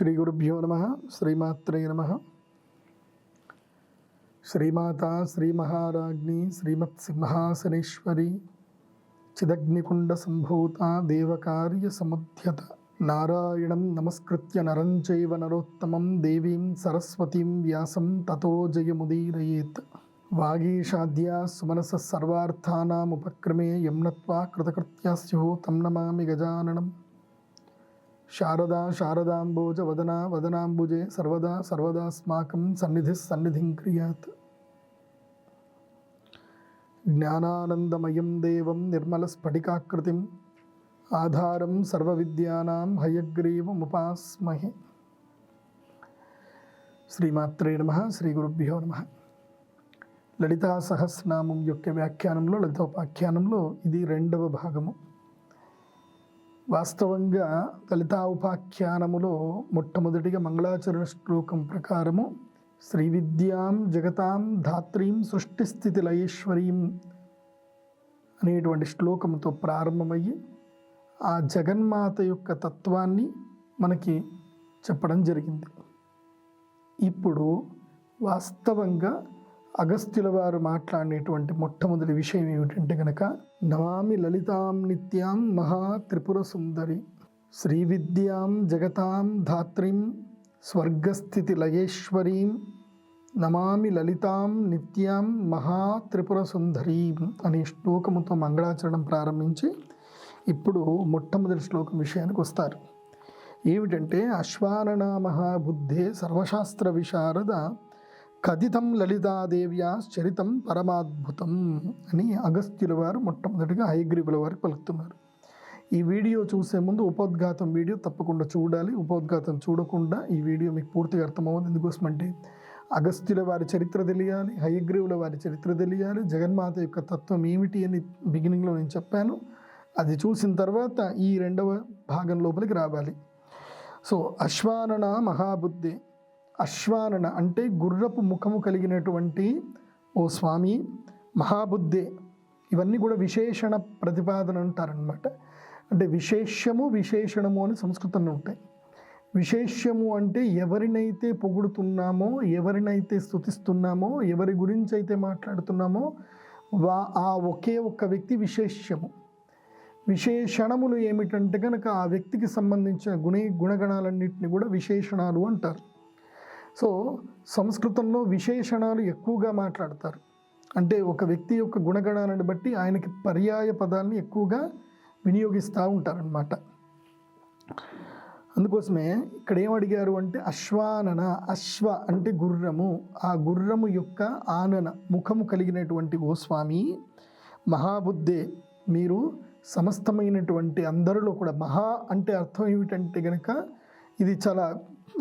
శ్రీ గురుభ్యో నమ శ్రీమాత్రే నమ శ్రీమాత శ్రీ మహారాజ్ని శ్రీమత్ సింహాసనేశ్వరి చిదగ్నికుండ సంభూత దేవకార్య సముద్యత నారాయణం నమస్కృత్య నరం చైవ నరోత్తమం దేవీం సరస్వతీం వ్యాసం తతో జయముదీరయేత్ వాగీషాద్య సుమనస సర్వార్థానాముపక్రమే యమ్నత్వా కృతకృత్యా స్యు తం నమామి గజాననం శారదా శారదాంబోజ వదనా వదనాంబుజే సర్వదా సర్వదాస్మాకం సన్నిధి సన్నిధిం క్రియాత్ జ్ఞానానందమయం దేవం నిర్మలస్ఫటికాకృతిం ఆధారం సర్వవిద్యానాం హయగ్రీవముపాస్మహే శ్రీమాత్రే నమ శ్రీ గురుభ్యో నమ లలితా సహస్రనామం యొక్క వ్యాఖ్యానంలో లలితోపాఖ్యానంలో ఇది రెండవ భాగము। వాస్తవంగా లలితా ఉపాఖ్యానములో మొట్టమొదటిగా మంగళాచరణ శ్లోకం ప్రకారము శ్రీ విద్యాం జగతాం ధాత్రీం సృష్టిస్థితి లయేశ్వరీం అనేటువంటి శ్లోకంతో ప్రారంభమయ్యి ఆ జగన్మాత యొక్క తత్వాన్ని మనకి చెప్పడం జరిగింది. ఇప్పుడు వాస్తవంగా అగస్త్యుల వారు మాట్లాడినటువంటి మొట్టమొదటి విషయం ఏమిటంటే కనుక నమామి లలితాం నిత్యాం మహా త్రిపుర సుందరి శ్రీ విద్యాం జగతాం ధాత్రీం స్వర్గస్థితి లయేశ్వరీం నమామి లలితాం నిత్యాం మహా త్రిపుర సుందరీం అనే శ్లోకముతో మంగళాచరణం ప్రారంభించి ఇప్పుడు మొట్టమొదటి శ్లోకం విషయానికి వస్తారు. ఏమిటంటే అశ్వాననా మహాబుద్ధే సర్వశాస్త్ర విశారద కథితం లలితాదేవ్యా చరితం పరమాద్భుతం అని అగస్త్యుల వారు మొట్టమొదటిగా హైగ్రీవుల వారు పలుకుతున్నారు. ఈ వీడియో చూసే ముందు ఉపోద్ఘాతం వీడియో తప్పకుండా చూడాలి. ఉపోద్ఘాతం చూడకుండా ఈ వీడియో మీకు పూర్తిగా అర్థమవుతుంది ఎందుకోసమంటే అగస్త్యుల వారి చరిత్ర తెలియాలి హయగ్రీవుల వారి చరిత్ర తెలియాలి. జగన్మాత యొక్క తత్వం ఏమిటి అని బిగినింగ్లో నేను చెప్పాను. అది చూసిన తర్వాత ఈ రెండవ భాగం లోపలికి రావాలి. సో అశ్వానన మహాబుద్ధి అశ్వానన అంటే గుర్రపు ముఖము కలిగినటువంటి ఓ స్వామి మహాబుద్ధే. ఇవన్నీ కూడా విశేషణ ప్రతిపాదన అంటారనమాట అంటే విశేష్యము విశేషణము అని సంస్కృతంలో ఉంటాయి. విశేష్యము అంటే ఎవరినైతే పొగుడుతున్నామో ఎవరినైతే స్తుతిస్తున్నామో ఎవరి గురించి అయితే మాట్లాడుతున్నామో వా ఆ ఒకే ఒక్క వ్యక్తి విశేష్యము. విశేషణములు ఏమిటంటే కనుక ఆ వ్యక్తికి సంబంధించిన గుణ గుణగణాలన్నింటినీ కూడా విశేషణాలు అంటారు. సో సంస్కృతంలో విశేషణాలు ఎక్కువగా మాట్లాడతారు. అంటే ఒక వ్యక్తి యొక్క గుణగణాలను బట్టి ఆయనకి పర్యాయ పదాలని ఎక్కువగా వినియోగిస్తూ ఉంటారనమాట అందుకోసమే ఇక్కడ ఏం అడిగారు అంటే అశ్వానన అశ్వ అంటే గుర్రము. ఆ గుర్రము యొక్క ఆనన ముఖము కలిగినటువంటి ఓ స్వామి మహాబుద్ధే మీరు సమస్తమైనటువంటి అందరిలో కూడా మహా అంటే అర్థం ఏమిటంటే కనుక ఇది చాలా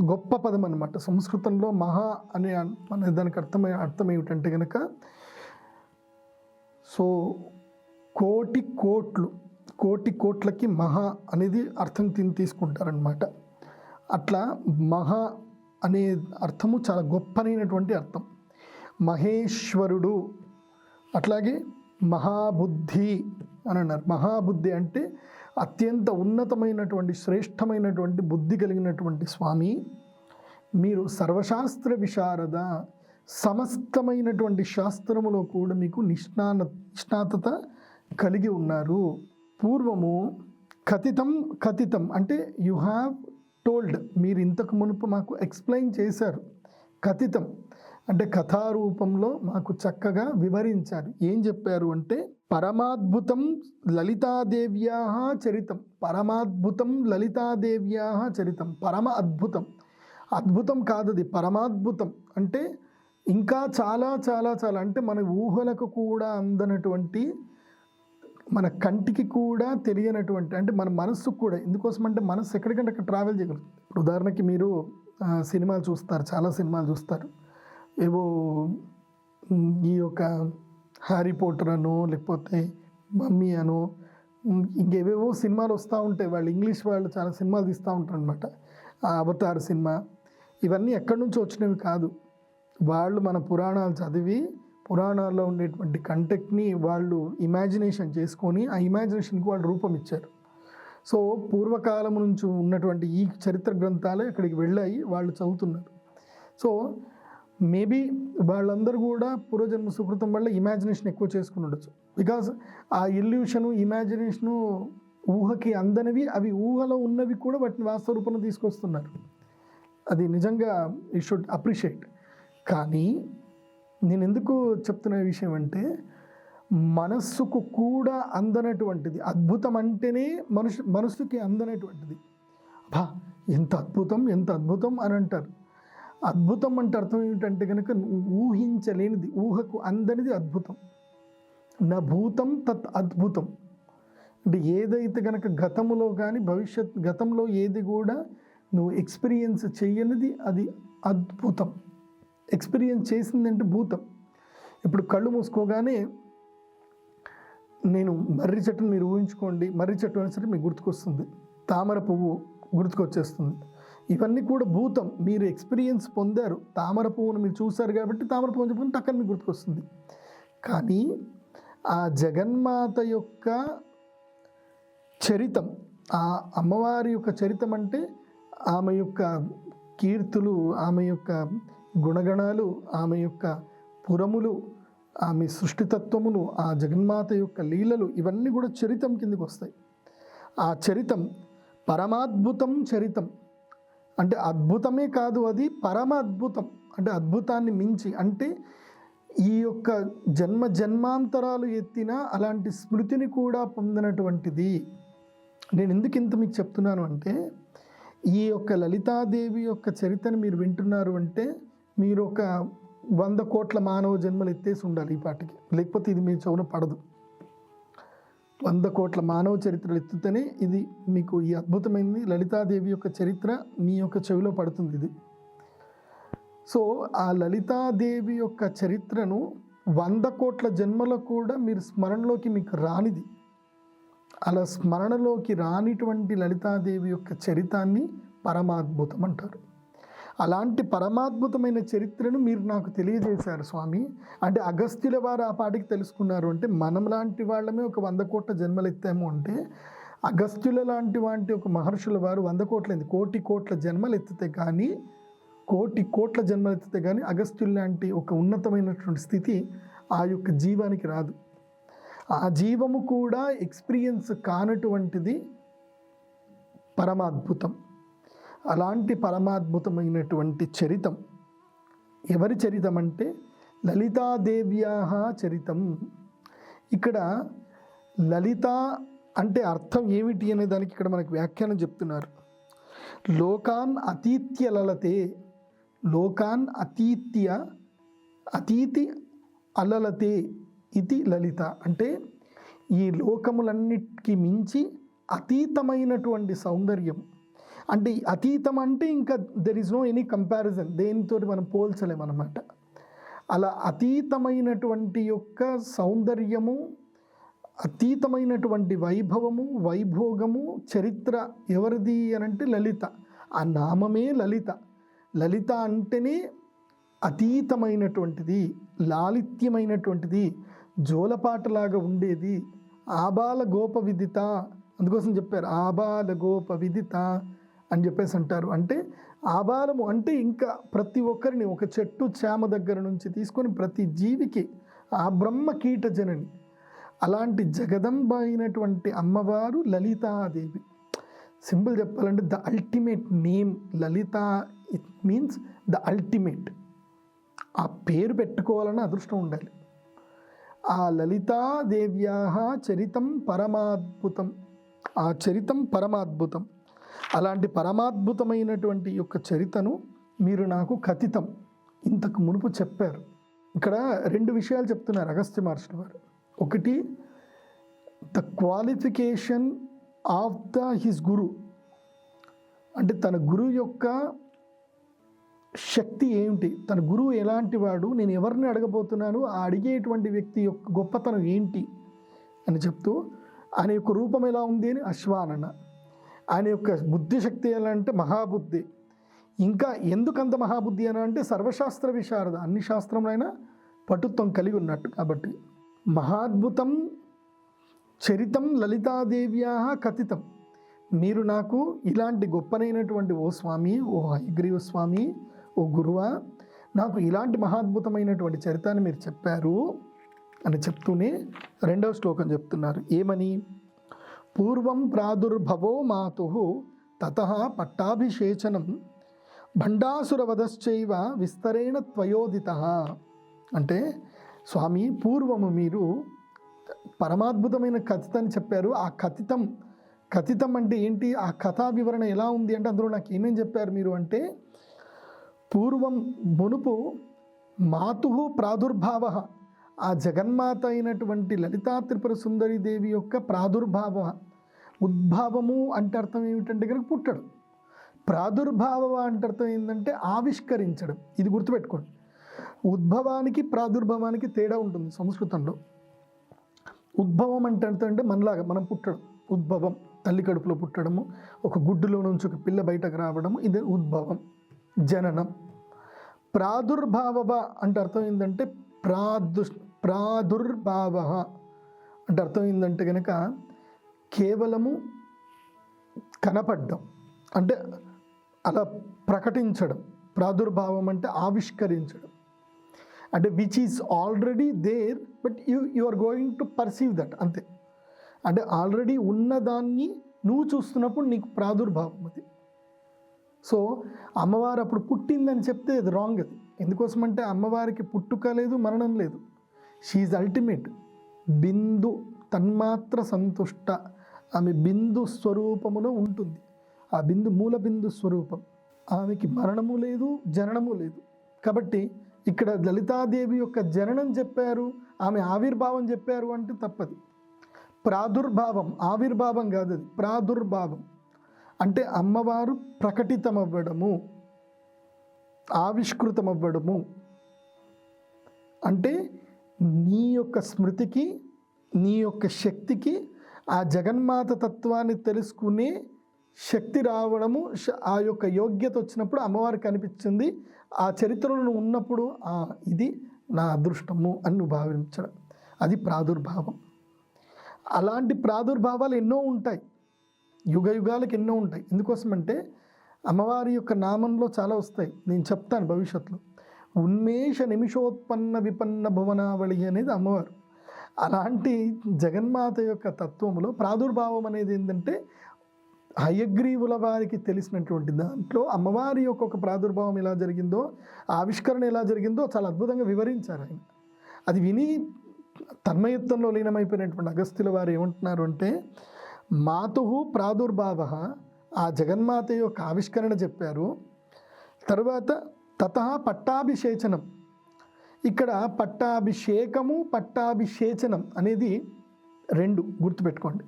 గొప్ప పదం అనమాట సంస్కృతంలో మహా అనే అనే దానికి అర్థమై అర్థం ఏమిటంటే కనుక సో కోటి కోట్లు కోటి కోట్లకి మహా అనేది అర్థం తిని తీసుకుంటారనమాట అట్లా మహా అనే అర్థము చాలా గొప్పనైనటువంటి అర్థం. మహేశ్వరుడు అట్లాగే మహాబుద్ధి అని అన్నారు. మహాబుద్ధి అంటే అత్యంత ఉన్నతమైనటువంటి శ్రేష్టమైనటువంటి బుద్ధి కలిగినటువంటి స్వామి. మీరు సర్వశాస్త్ర విశారద సమస్తమైనటువంటి శాస్త్రములో కూడా మీకు నిష్ణాన నిష్ణాతత కలిగి ఉన్నారు. పూర్వము కథితం కథితం అంటే యు హ్యావ్ టోల్డ్ మీరు ఇంతకు మునుపు మాకు ఎక్స్ప్లెయిన్ చేశారు. కథితం. అంటే కథారూపంలో మాకు చక్కగా వివరించారు. ఏం చెప్పారు అంటే పరమాద్భుతం లలితాదేవ్యా చరితం. పరమాద్భుతం లలితాదేవ్యా చరితం. పరమ అద్భుతం. అద్భుతం కాదది పరమాద్భుతం అంటే ఇంకా చాలా చాలా చాలా అంటే మన ఊహలకు కూడా అందనటువంటి మన కంటికి కూడా తెలియనటువంటి అంటే మన మనస్సుకు కూడా. ఎందుకోసం అంటే మనస్సు ఎక్కడికంటే అక్కడ ట్రావెల్ చేయగలుగుతుంది. ఇప్పుడు ఉదాహరణకి మీరు సినిమాలు చూస్తారు. చాలా సినిమాలు చూస్తారు. ఏవో ఈ యొక్క హ్యారీ పోటర్ అనో లేకపోతే మమ్మీ అనో ఇంకేవేవో సినిమాలు వస్తూ ఉంటాయి. వాళ్ళు ఇంగ్లీష్ వాళ్ళు చాలా సినిమాలు తీస్తూ ఉంటారు అనమాట ఆ అవతార్ సినిమా. ఇవన్నీ ఎక్కడి నుంచి వచ్చినవి కాదు. వాళ్ళు మన పురాణాలు చదివి పురాణాల్లో ఉండేటువంటి కంటెక్ట్ని వాళ్ళు ఇమాజినేషన్ చేసుకొని ఆ ఇమాజినేషన్కి వాళ్ళు రూపం ఇచ్చారు. సో పూర్వకాలం నుంచి ఉన్నటువంటి ఈ చరిత్ర గ్రంథాలే అక్కడికి వెళ్ళాయి. వాళ్ళు చదువుతున్నారు. సో మేబీ వాళ్ళందరూ కూడా పూర్వజన్మ సుకృతం వల్ల ఇమాజినేషన్ ఎక్కువ చేసుకుని ఉండొచ్చు. బికాస్ ఆ ఇల్యూషను ఇమాజినేషను ఊహకి అందనివి అవి ఊహలో ఉన్నవి కూడా వాటిని వాస్తవ రూపంలో తీసుకొస్తున్నారు. అది నిజంగా ఈ షుడ్ అప్రిషియేట్ కానీ నేను ఎందుకు చెప్తున్న విషయం అంటే మనస్సుకు కూడా అందనటువంటిది అద్భుతం అంటేనే మనుషు మనస్సుకి అందనటువంటిది. బా ఎంత అద్భుతం ఎంత అద్భుతం అని అంటారు. అద్భుతం అంటే అర్థం ఏమిటంటే కనుక ఊహించలేనిది ఊహకు అందనిది అద్భుతం. నా భూతం తత్ అద్భుతం. అంటే ఏదైతే కనుక గతంలో కానీ భవిష్యత్ గతంలో ఏది కూడా నువ్వు ఎక్స్పీరియన్స్ చేయనిది అది అద్భుతం. ఎక్స్పీరియన్స్ చేసిందంటే భూతం. ఇప్పుడు కళ్ళు మూసుకోగానే నేను మర్రి చెట్టును మీరు ఊహించుకోండి మర్రి చెట్టు అనేసరికి సరే మీకు గుర్తుకొస్తుంది. తామర పువ్వు గుర్తుకొచ్చేస్తుంది. ఇవన్నీ కూడా భూతం. మీరు ఎక్స్పీరియన్స్ పొందారు. తామర పువ్వును మీరు చూశారు కాబట్టి తామర పువ్వుని చెప్పుకుని టక్కన మీకు గుర్తుకొస్తుంది. కానీ ఆ జగన్మాత యొక్క చరితం ఆ అమ్మవారి యొక్క చరితం అంటే ఆమె యొక్క కీర్తులు ఆమె యొక్క గుణగణాలు ఆమె యొక్క పురములు ఆమె సృష్టితత్వములు ఆ జగన్మాత యొక్క లీలలు ఇవన్నీ కూడా చరితం కిందకి వస్తాయి. ఆ చరితం పరమాద్భుతం చరితం. అంటే అద్భుతమే కాదు అది పరమ అద్భుతం. అంటే అద్భుతాన్ని మించి అంటే ఈ యొక్క జన్మ జన్మాంతరాలు ఎత్తిన అలాంటి స్మృతిని కూడా పొందినటువంటిది. నేను ఎందుకు ఇంత మీకు చెప్తున్నాను అంటే ఈ యొక్క లలితాదేవి యొక్క చరిత్రను మీరు వింటున్నారు అంటే మీరు ఒక వంద కోట్ల మానవ జన్మలు ఎత్తేసి ఉండాలి ఈ పాటికి. లేకపోతే ఇది మీ చెవున పడదు. వంద కోట్ల మానవ చరిత్రలు ఎత్తుతనే ఇది మీకు ఈ అద్భుతమైనది లలితాదేవి యొక్క చరిత్ర మీ యొక్క చెవిలో పడుతుంది ఇది. సో ఆ లలితాదేవి యొక్క చరిత్రను వంద కోట్ల జన్మలో కూడా మీరు స్మరణలోకి మీకు రానిది. అలా స్మరణలోకి రానిటువంటి లలితాదేవి యొక్క చరితాన్ని పరమాద్భుతం అంటారు. అలాంటి పరమాద్భుతమైన చరిత్రను మీరు నాకు తెలియజేశారు స్వామి. అంటే అగస్త్యుల వారు ఆ పాటికి తెలుసుకున్నారు అంటే మనం లాంటి వాళ్ళమే ఒక వంద కోట్ల జన్మలు ఎత్తాము అంటే అగస్త్యుల లాంటి వాంటి ఒక మహర్షుల వారు వంద కోట్ల కోటి కోట్ల జన్మలు ఎత్తితే కానీ కోటి కోట్ల జన్మలు ఎత్తితే కానీ అగస్త్యుల లాంటి ఒక ఉన్నతమైనటువంటి స్థితి ఆ యొక్క జీవానికి రాదు. ఆ జీవము కూడా ఎక్స్పీరియన్స్ కానటువంటిది పరమాద్భుతం. అలాంటి పరమాద్భుతమైనటువంటి చరితం. ఎవరి చరితం అంటే లలితాదేవ్యా చరితం. ఇక్కడ లలిత అంటే అర్థం ఏమిటి అనే దానికి ఇక్కడ మనకి వ్యాఖ్యానం చెప్తున్నారు. లోకాన్ అతీత్య లలతే లోకాన్ అతీత్య అతీతి అలలతే ఇది లలిత. అంటే ఈ లోకములన్నిటికీ మించి అతీతమైనటువంటి సౌందర్యం. అంటే అతీతం అంటే ఇంకా there is no any comparison దేనితో మనం పోల్చలేమన్నమాట అలా అతీతమైనటువంటి యొక్క సౌందర్యము అతీతమైనటువంటి వైభవము వైభోగము చరిత్ర ఎవరిది అని అంటే లలిత. ఆ నామమే లలిత. లలిత అంటేనే అతీతమైనటువంటిది లాలిత్యమైనటువంటిది జోలపాటలాగా ఉండేది. ఆబాల గోప విదిత అందుకోసం చెప్పారు ఆబాల గోప విదిత అని చెప్పేసి అంటారు. అంటే ఆభారము అంటే ఇంకా ప్రతి ఒక్కరిని ఒక చెట్టు చేమ దగ్గర నుంచి తీసుకొని ప్రతి జీవికి ఆ బ్రహ్మ కీట జనని అలాంటి జగదంబ అయినటువంటి అమ్మవారు లలితాదేవి. సింపుల్ చెప్పాలంటే the ultimate name Lalita it means the ultimate. ఆ పేరు పెట్టుకోవాలన్న అదృష్టం ఉండాలి. ఆ లలితాదేవ్యా చరితం పరమాద్భుతం. ఆ చరితం పరమాద్భుతం. అలాంటి పరమాద్భుతమైనటువంటి యొక్క చరితను మీరు నాకు కథితం. ఇంతకు మునుపు చెప్పారు. ఇక్కడ రెండు విషయాలు చెప్తున్నారు అగస్త్య మహర్షుల వారు. ఒకటి the qualification of the his guru అంటే తన గురువు యొక్క శక్తి ఏమిటి? తన గురువు ఎలాంటి వాడు? నేను ఎవరిని అడగబోతున్నాను? ఆ అడిగేటువంటి వ్యక్తి యొక్క గొప్పతనం ఏంటి? అని చెప్తూ ఆయన యొక్క రూపం ఎలా ఉంది? అని అశ్వానన. ఆయన యొక్క బుద్ధిశక్తి ఎలా అంటే మహాబుద్ధి. ఇంకా ఎందుకంత మహాబుద్ధి అని అంటే సర్వశాస్త్ర విశారద అన్ని శాస్త్రంలోనైనా పటుత్వం కలిగి ఉన్నట్టు కాబట్టి. మహాద్భుతం చరితం లలితాదేవ్యా కథితం. మీరు నాకు ఇలాంటి గొప్పనైనటువంటి ఓ స్వామి ఓ హయగ్రీవ స్వామి ఓ గురువా నాకు ఇలాంటి మహాద్భుతమైనటువంటి చరితాన్ని మీరు చెప్పారు అని చెప్తూనే రెండవ శ్లోకం చెప్తున్నారు. ఏమని? పూర్వం ప్రాదుర్భవో మాతు తత పట్టాభిషేచనం. భండాసురవధశ్చైవ విస్తరేణ త్వయోదిత. అంటే స్వామి పూర్వము మీరు పరమాద్భుతమైన కథితని చెప్పారు. ఆ కథితం కథితం అంటే ఏంటి? ఆ కథా వివరణ ఎలా ఉంది అంటే అందులో నాకు ఏమేం చెప్పారు మీరు అంటే పూర్వం మునుపు మాతు ప్రాదుర్భావ. ఆ జగన్మాత అయినటువంటి లలితా త్రిపుర దేవి యొక్క ప్రాదుర్భావ ఉద్భావము అంటే అర్థం ఏమిటంటే కనుక పుట్టడం. ప్రాదుర్భావ అంటే అర్థం ఏంటంటే ఆవిష్కరించడం. ఇది గుర్తుపెట్టుకోండి. ఉద్భవానికి ప్రాదుర్భవానికి తేడా ఉంటుంది సంస్కృతంలో. ఉద్భవం అంటే అర్థం అంటే మనలాగా మనం పుట్టడం. ఉద్భవం తల్లి కడుపులో పుట్టడము ఒక గుడ్డులో నుంచి ఒక పిల్ల బయటకు రావడము ఇది ఉద్భవం. జననం. ప్రాదుర్భావ అంటే అర్థం ఏంటంటే ప్రాదు ప్రాదుర్భావ అంటే అర్థం ఏంటంటే కనుక కేవలము కనపడ్డం అంటే అలా ప్రకటించడం ప్రాదుర్భావం అంటే ఆవిష్కరించడం. అంటే which is already there but you you are going to perceive that అంతే. అంటే ఆల్రెడీ ఉన్నదాన్ని నువ్వు చూస్తున్నప్పుడు నీకు ప్రాదుర్భావం అది. సో అమ్మవారు అప్పుడు పుట్టిందని చెప్తే అది రాంగ్ అది. ఎందుకోసం అంటే అమ్మవారికి పుట్టుక లేదు మరణం లేదు. షీఈ్ అల్టిమేట్ బిందు తన్మాత్ర సంతుష్ట. ఆమె బిందు స్వరూపములో ఉంటుంది. ఆ బిందు మూల బిందు స్వరూపం. ఆమెకి మరణము లేదు జననము లేదు. కాబట్టి ఇక్కడ లలితాదేవి యొక్క జననం చెప్పారు ఆమె ఆవిర్భావం చెప్పారు అంటే తప్పది. ప్రాదుర్భావం ఆవిర్భావం కాదు అది ప్రాదుర్భావం. అంటే అమ్మవారు ప్రకటితమవ్వడము ఆవిష్కృతమవ్వడము. అంటే నీ యొక్క స్మృతికి నీ యొక్క శక్తికి ఆ జగన్మాత తత్వాన్ని తెలుసుకునే శక్తి రావడము ఆ యొక్క యోగ్యత వచ్చినప్పుడు అమ్మవారికి కనిపించింది ఆ చరిత్రలో ఉన్నప్పుడు "ఆ, ఇది నా అదృష్టము అని నువ్వు భావించడం. అది ప్రాదుర్భావం. అలాంటి ప్రాదుర్భావాలు ఎన్నో ఉంటాయి. యుగ యుగాలకు ఎన్నో ఉంటాయి. ఎందుకోసమంటే అమ్మవారి యొక్క నామంలో చాలా వస్తాయి. నేను చెప్తాను భవిష్యత్తులో. ఉన్మేష నిమిషోత్పన్న విపన్న భువనావళి అనేది అమ్మవారు. అలాంటి జగన్మాత యొక్క తత్వములో ప్రాదుర్భావం అనేది ఏంటంటే హయగ్రీవుల వారికి తెలిసినటువంటి దాంట్లో అమ్మవారి యొక్క ఒక ప్రాదుర్భావం ఎలా జరిగిందో ఆవిష్కరణ ఎలా జరిగిందో చాలా అద్భుతంగా వివరించారు ఆయన. అది విని తన్మయత్వంలో లీనమైపోయినటువంటి అగస్త్యుల వారు ఏమంటున్నారు అంటే మాతు ప్రాదుర్భావ ఆ జగన్మాత యొక్క ఆవిష్కరణ చెప్పారు. తర్వాత తత పట్టాభిషేచనం. ఇక్కడ పట్టాభిషేకము పట్టాభిషేచనం అనేది రెండు గుర్తుపెట్టుకోండి.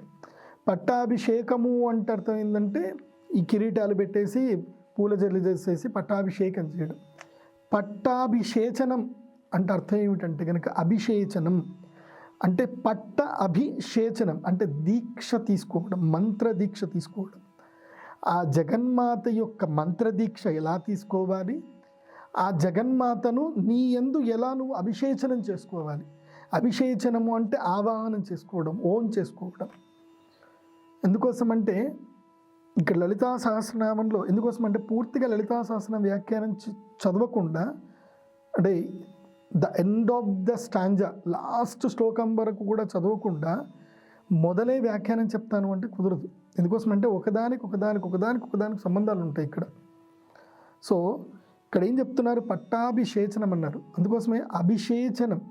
పట్టాభిషేకము అంటే అర్థం ఏంటంటే ఈ కిరీటాలు పెట్టేసి పూల జల్లి చేసేసి పట్టాభిషేకం చేయడం. పట్టాభిషేచనం అంటే అర్థం ఏమిటంటే కనుక అభిషేచనం. అంటే పట్ట అభిషేచనం అంటే దీక్ష తీసుకోవడం మంత్ర దీక్ష తీసుకోవడం. ఆ జగన్మాత యొక్క మంత్ర దీక్ష ఎలా తీసుకోవాలి? ఆ జగన్మాతను నీ ఎందు ఎలా నువ్వు అభిషేచనం చేసుకోవాలి? అభిషేచనము అంటే ఆవాహనం చేసుకోవడం ఓన్ చేసుకోవడం. ఎందుకోసమంటే ఇక్కడ లలితా సహస్రనామంలో ఎందుకోసం అంటే పూర్తిగా లలితా సహస్రనామ వ్యాఖ్యానం చదవకుండా అంటే the end of the stanza last శ్లోకం వరకు కూడా చదవకుండా మొదలే వ్యాఖ్యానం చెప్తాను అంటే కుదరదు. ఎందుకోసం అంటే ఒకదానికి ఒకదానికి ఒకదానికి ఒకదానికి సంబంధాలు ఉంటాయి ఇక్కడ. సో ఇక్కడ ఏం చెప్తున్నారు? పట్టాభిషేచనం అన్నారు అందుకోసమే అభిషేచనం.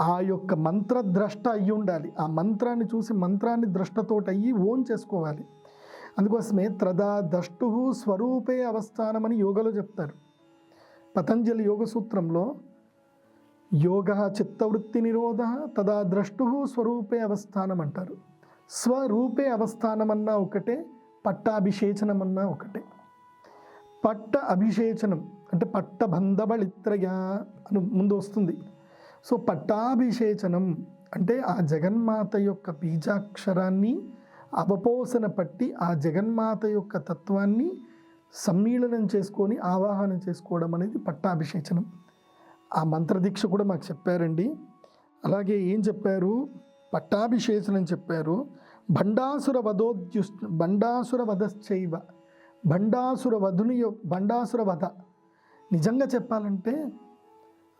ఆ యొక్క మంత్రద్రష్ట అయ్యి ఉండాలి. ఆ మంత్రాన్ని చూసి మంత్రాన్ని ద్రష్టతోటి అయ్యి ఓన్ చేసుకోవాలి. అందుకోసమే త్రదా ద్రష్టు స్వరూపే అవస్థానమని యోగలో చెప్తారు. పతంజలి యోగ సూత్రంలో యోగ చిత్తవృత్తి నిరోధ తదా ద్రష్టు స్వరూపే అవస్థానం అంటారు స్వరూపే అవస్థానమన్నా ఒకటే పట్టాభిషేచనమన్నా ఒకటే. పట్ట అభిషేచనం అంటే పట్టబంధబళిత్రయ అని ముందు వస్తుంది. సో పట్టాభిషేచనం అంటే ఆ జగన్మాత యొక్క బీజాక్షరాన్ని అవపోసన పట్టి ఆ జగన్మాత యొక్క తత్వాన్ని సమ్మీళనం చేసుకొని ఆవాహనం చేసుకోవడం అనేది పట్టాభిషేచనం. ఆ మంత్రదీక్ష కూడా మాకు చెప్పారండి. అలాగే ఏం చెప్పారు? పట్టాభిషేచనం చెప్పారు. భండాసుర వధోద్యు భండాసుర వధశ్చైవ భండాసుర వధుని యొ- భండాసుర వధ నిజంగా చెప్పాలంటే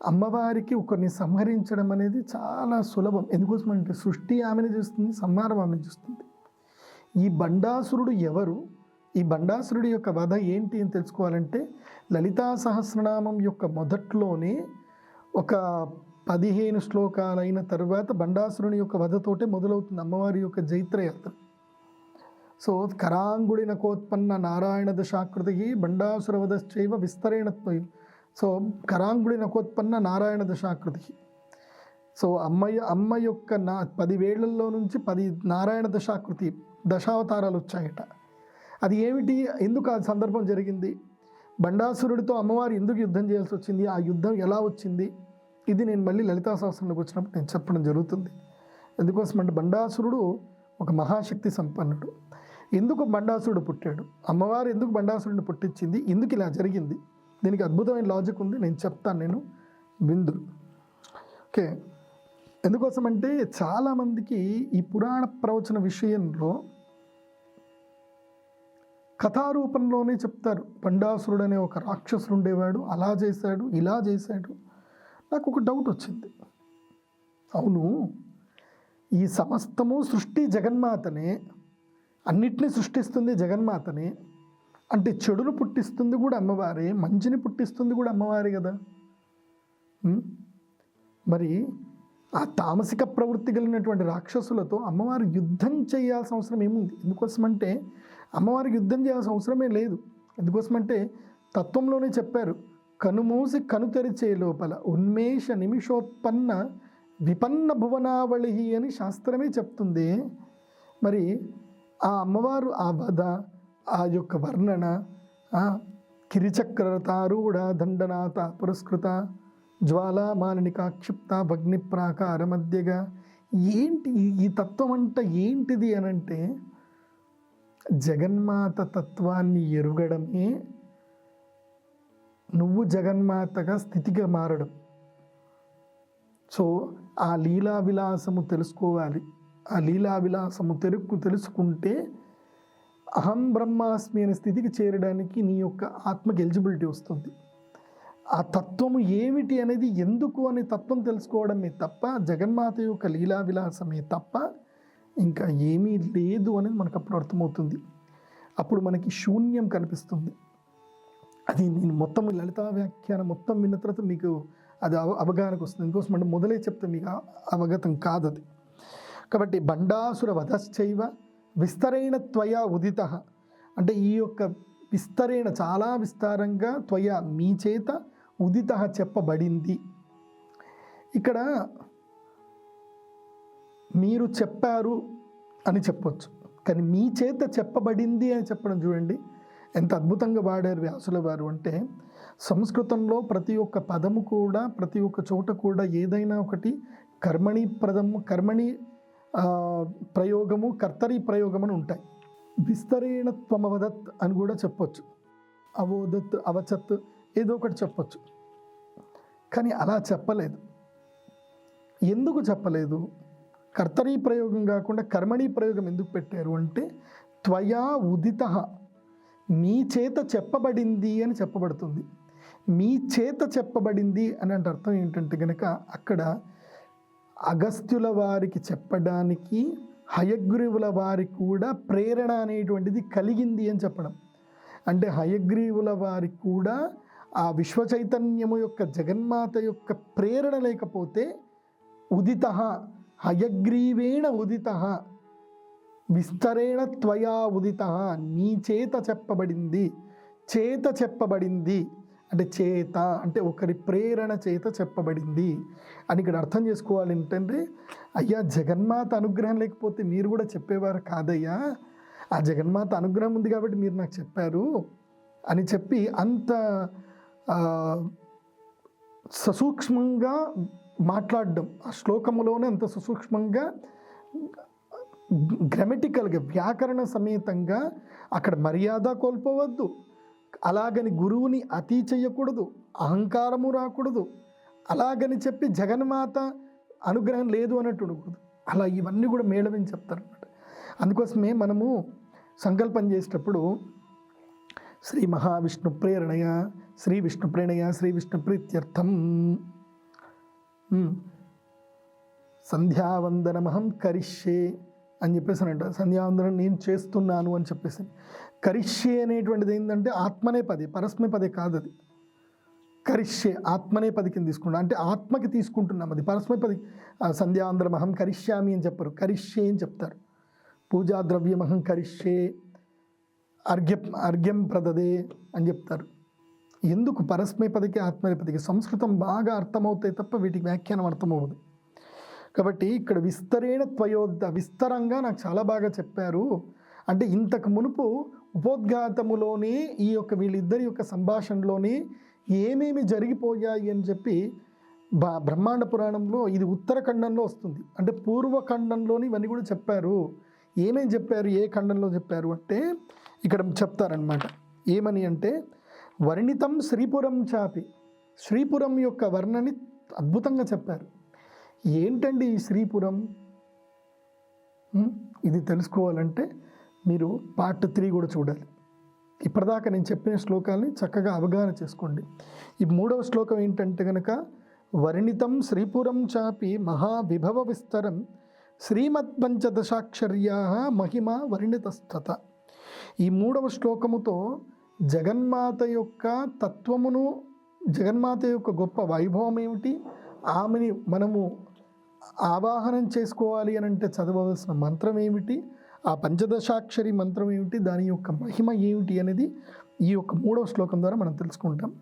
అమ్మవారికి ఒకరిని సంహరించడం అనేది చాలా సులభం. ఎందుకోసం అంటే సృష్టి ఆమెను చూస్తుంది సంహారం ఆమెను చూస్తుంది. ఈ బండాసురుడు ఎవరు? ఈ బండాసురుడి యొక్క వధ ఏంటి అని తెలుసుకోవాలంటే లలితా సహస్రనామం యొక్క మొదట్లోనే ఒక పదిహేను శ్లోకాలైన తర్వాత బండాసురుని యొక్క వధతోటే మొదలవుతుంది అమ్మవారి యొక్క జైత్రయాత్ర. సో కరాంగుడి నకోత్పన్న నారాయణ దశాకృతి బండాసురవదశ్చైవ వధశ్చైవ సో కరాంగుడి నకోత్పన్న నారాయణ దశాకృతి సో అమ్మయ్య అమ్మ యొక్క నా పదివేళ్ళలో నుంచి పది నారాయణ దశాకృతి దశావతారాలు వచ్చాయట. అది ఏమిటి? ఎందుకు ఆ సందర్భం జరిగింది? బండాసురుడితో అమ్మవారు ఎందుకు యుద్ధం చేయాల్సి వచ్చింది? ఆ యుద్ధం ఎలా వచ్చింది? ఇది నేను మళ్ళీ లలితా శాస్త్రంలోకి వచ్చినప్పుడు నేను చెప్పడం జరుగుతుంది. ఎందుకోసం అంటే బండాసురుడు ఒక మహాశక్తి సంపన్నుడు. ఎందుకు బండాసురుడు పుట్టాడు? అమ్మవారు ఎందుకు బండాసురుడిని పుట్టించింది? ఎందుకు ఇలా జరిగింది? దీనికి అద్భుతమైన లాజిక్ ఉంది. నేను చెప్తాను. నేను బిందులు ఓకే. ఎందుకోసం అంటే చాలామందికి ఈ పురాణ ప్రవచన విషయంలో కథారూపంలోనే చెప్తారు. పండాసురుడు అనే ఒక రాక్షసుడు ఉండేవాడు. అలా చేశాడు ఇలా చేశాడు. నాకు ఒక డౌట్ వచ్చింది. అవును. ఈ సమస్తము సృష్టి జగన్మాతనే అన్నిటినీ సృష్టిస్తుంది జగన్మాతనే. అంటే చెడును పుట్టిస్తుంది కూడా అమ్మవారే మంచిని పుట్టిస్తుంది కూడా అమ్మవారే కదా. మరి ఆ తామసిక ప్రవృత్తి కలిగినటువంటి రాక్షసులతో అమ్మవారు యుద్ధం చేయాల్సిన అవసరం ఏముంది? ఎందుకోసమంటే అమ్మవారికి యుద్ధం చేయాల్సిన అవసరమే లేదు. ఎందుకోసమంటే తత్వంలోనే చెప్పారు కనుమూసి కను తెరిచే లోపల ఉన్మేష నిమిషోత్పన్న విపన్న భువనావళి అని శాస్త్రమే చెప్తుంది. మరి ఆ అమ్మవారు ఆ వధ ఆ యొక్క వర్ణన ఆ కిరిచక్రతారూఢ దండనాథ పురస్కృత జ్వాలా క్షిప్త భగ్ని ప్రాకార మధ్యగా ఏంటి ఈ- ఈ తత్వం అంట ఏంటిది అని అంటే జగన్మాత తత్వాన్ని ఎరుగడమే నువ్వు జగన్మాతగా స్థితిగా మారడం. సో ఆ లీలా విలాసము తెలుసుకోవాలి. ఆ లీలా విలాసము తెరుకు తెలుసుకుంటే అహం బ్రహ్మాస్మి అనే స్థితికి చేరడానికి నీ యొక్క ఆత్మకి ఎలిజిబిలిటీ వస్తుంది. ఆ తత్వము ఏమిటి అనేది ఎందుకు అనే తత్వం తెలుసుకోవడమే తప్ప జగన్మాత యొక్క లీలా విలాసమే తప్ప ఇంకా ఏమీ లేదు అనేది మనకు అప్పుడు అర్థమవుతుంది. అప్పుడు మనకి శూన్యం కనిపిస్తుంది. అది నేను మొత్తం లలితా వ్యాఖ్యానం మొత్తం విన్న తర్వాత మీకు అది అవ అవగాహనకు వస్తుంది. ఇంకోసం అంటే మొదలే చెప్తే మీకు అవగతం కాదు అది కాబట్టి బండాసుర వధశ్చైవ విస్తరైన త్వయ ఉదిత. అంటే ఈ యొక్క విస్తరేణ చాలా విస్తారంగా త్వయ మీ చేత ఉదిత చెప్పబడింది. ఇక్కడ మీరు చెప్పారు అని చెప్పొచ్చు. కానీ మీ చేత చెప్పబడింది అని చెప్పడం చూడండి. ఎంత అద్భుతంగా వాడారు వ్యాసుల వారు అంటే సంస్కృతంలో ప్రతి ఒక్క పదము కూడా ప్రతి ఒక్క చోట కూడా ఏదైనా ఒకటి కర్మణి ప్రదము కర్మణి ప్రయోగము కర్తరి ప్రయోగం అని ఉంటాయి. విస్తరేణ త్వమవదత్ అని కూడా చెప్పొచ్చు. అవోదత్ అవచత్ ఏదో ఒకటి చెప్పొచ్చు. కానీ అలా చెప్పలేదు. ఎందుకు చెప్పలేదు? కర్తరీ ప్రయోగం కాకుండా కర్మణీ ప్రయోగం ఎందుకు పెట్టారు అంటే త్వయా ఉదిత మీ చేత చెప్పబడింది అని చెప్పబడుతుంది. మీ చేత చెప్పబడింది అని అంటే అర్థం ఏంటంటే కనుక అక్కడ అగస్త్యుల వారికి చెప్పడానికి హయగ్రీవుల వారికి కూడా ప్రేరణ అనేటువంటిది కలిగింది అని చెప్పడం. అంటే హయగ్రీవుల వారికి కూడా ఆ విశ్వ చైతన్యము యొక్క జగన్మాత యొక్క ప్రేరణ లేకపోతే ఉదిత హయగ్రీవేణ ఉదిత విస్తరేణ త్వయా ఉదిత నీ చేత చెప్పబడింది చేత చెప్పబడింది అంటే చేత అంటే ఒకరి ప్రేరణ చేత చెప్పబడింది అని ఇక్కడ అర్థం చేసుకోవాలి ఏంటంటే అయ్యా జగన్మాత అనుగ్రహం లేకపోతే మీరు కూడా చెప్పేవారు కాదయ్యా. ఆ జగన్మాత అనుగ్రహం ఉంది కాబట్టి మీరు నాకు చెప్పారు అని చెప్పి అంత ససూక్ష్మంగా మాట్లాడడం ఆ శ్లోకములోనే అంత సుసూక్ష్మంగా గ్రామటికల్గా వ్యాకరణ సమేతంగా అక్కడ మర్యాద కోల్పోవద్దు. అలాగని గురువుని అతి చేయకూడదు అహంకారము రాకూడదు. అలాగని చెప్పి జగన్మాత అనుగ్రహం లేదు అన్నట్టు ఉండకూడదు. అలా ఇవన్నీ కూడా మేళమని చెప్తారు అనమాట అందుకోసమే మనము సంకల్పం చేసేటప్పుడు శ్రీ మహావిష్ణు ప్రేరణయ శ్రీ విష్ణు ప్రేరణయ శ్రీ విష్ణు ప్రీత్యర్థం. సంధ్యావందనమహం కరిష్యే అని చెప్పేసి అని సంధ్యావందనం నేను చేస్తున్నాను అని చెప్పేసి కరిష్యే అనేటువంటిది ఏంటంటే ఆత్మనే పది పరస్మే పదే కాదు అది కరిష్యే ఆత్మనే పది కింద తీసుకుంటాం అంటే ఆత్మకి తీసుకుంటున్నాం అది. పరస్మే పది ఆ, సంధ్యావందనమహం కరిష్యామి అని చెప్పరు కరిష్యే అని చెప్తారు. పూజా ద్రవ్యమహం కరిష్యే అర్ఘ్య అర్ఘ్యం ప్రదదే అని చెప్తారు. ఎందుకు పరస్మైపదికి ఆత్మనేపదికి సంస్కృతం బాగా అర్థమవుతాయి తప్ప వీటికి వ్యాఖ్యానం అర్థమవుతుంది కాబట్టి ఇక్కడ విస్తరేణ త్వయోద్ధ విస్తరంగా నాకు చాలా బాగా చెప్పారు. అంటే ఇంతకు మునుపు ఉపోద్ఘాతములోని ఈ యొక్క వీళ్ళిద్దరి యొక్క సంభాషణలోని ఏమేమి జరిగిపోయాయి అని చెప్పి బ్రహ్మాండ పురాణంలో ఇది ఉత్తరఖండంలో వస్తుంది. అంటే పూర్వఖండంలోని ఇవన్నీ కూడా చెప్పారు. ఏమేమి చెప్పారు? ఏ ఖండంలో చెప్పారు? అంటే ఇక్కడ చెప్తారనమాట ఏమని అంటే వర్ణితం శ్రీపురం చాపి. శ్రీపురం యొక్క వర్ణని అద్భుతంగా చెప్పారు. ఏంటండి ఈ శ్రీపురం? ఇది తెలుసుకోవాలంటే మీరు పార్ట్ త్రీ కూడా చూడాలి. ఇప్పటిదాకా నేను చెప్పిన శ్లోకాల్ని చక్కగా అవగాహన చేసుకోండి. ఈ మూడవ శ్లోకం ఏంటంటే కనుక వర్ణితం శ్రీపురం చాపి మహావిభవ విస్తరం శ్రీమద్ పంచదశాక్షర్యా మహిమ వర్ణితస్థత. ఈ మూడవ శ్లోకముతో జగన్మాత యొక్క తత్వమును జగన్మాత యొక్క గొప్ప వైభవం ఏమిటి? ఆమెని మనము ఆవాహనం చేసుకోవాలి అని అంటే చదవవలసిన మంత్రం ఏమిటి? ఆ పంచదశాక్షరి మంత్రం ఏమిటి? దాని యొక్క మహిమ ఏమిటి అనేది ఈ యొక్క మూడవ శ్లోకం ద్వారా మనం తెలుసుకుంటాం.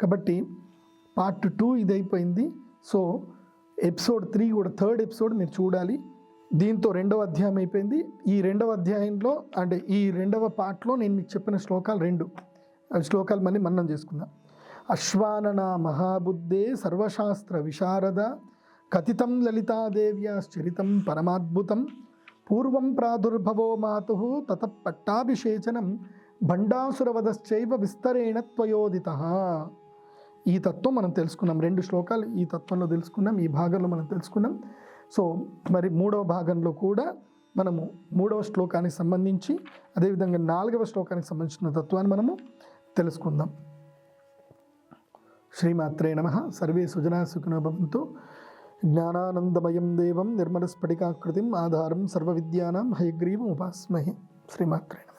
కాబట్టి పార్ట్ టూ ఇది అయిపోయింది సో ఎపిసోడ్ త్రీ కూడా థర్డ్ ఎపిసోడ్ మీరు చూడాలి. దీంతో రెండవ అధ్యాయం అయిపోయింది. ఈ రెండవ అధ్యాయంలో అంటే ఈ రెండవ పార్ట్లో నేను మీకు చెప్పిన శ్లోకాలు రెండు. ఆ శ్లోకాలు మళ్ళీ మన్నం చేసుకుందాం. అశ్వానన మహాబుద్ధే సర్వశాస్త్ర విశారద కథితం లలితాదేవ్యాశ్చరితం పరమాద్భుతం పూర్వం ప్రాదుర్భవో మాతు తత పట్టాభిషేచనం భండాసురవధశ్చైవ విస్తరేణ త్వయోదిత. ఈ తత్వం మనం తెలుసుకున్నాం. రెండు శ్లోకాలు ఈ తత్వంలో తెలుసుకున్నాం. ఈ భాగంలో మనం తెలుసుకున్నాం. సో మరి మూడవ భాగంలో కూడా మనము మూడవ శ్లోకానికి సంబంధించి అదేవిధంగా నాలుగవ శ్లోకానికి సంబంధించిన తత్వాన్ని మనము తెలుసుకుందాం. శ్రీమాత్రే నమ. సర్వే సుజనా సుఖినో భవంతు. జ్ఞానానందమయం దేవం నిర్మలస్ఫటికాకృతిం ఆధారం సర్వ విద్యానాం హయగ్రీవం ఉపాస్మహే శ్రీమాత్రే నమః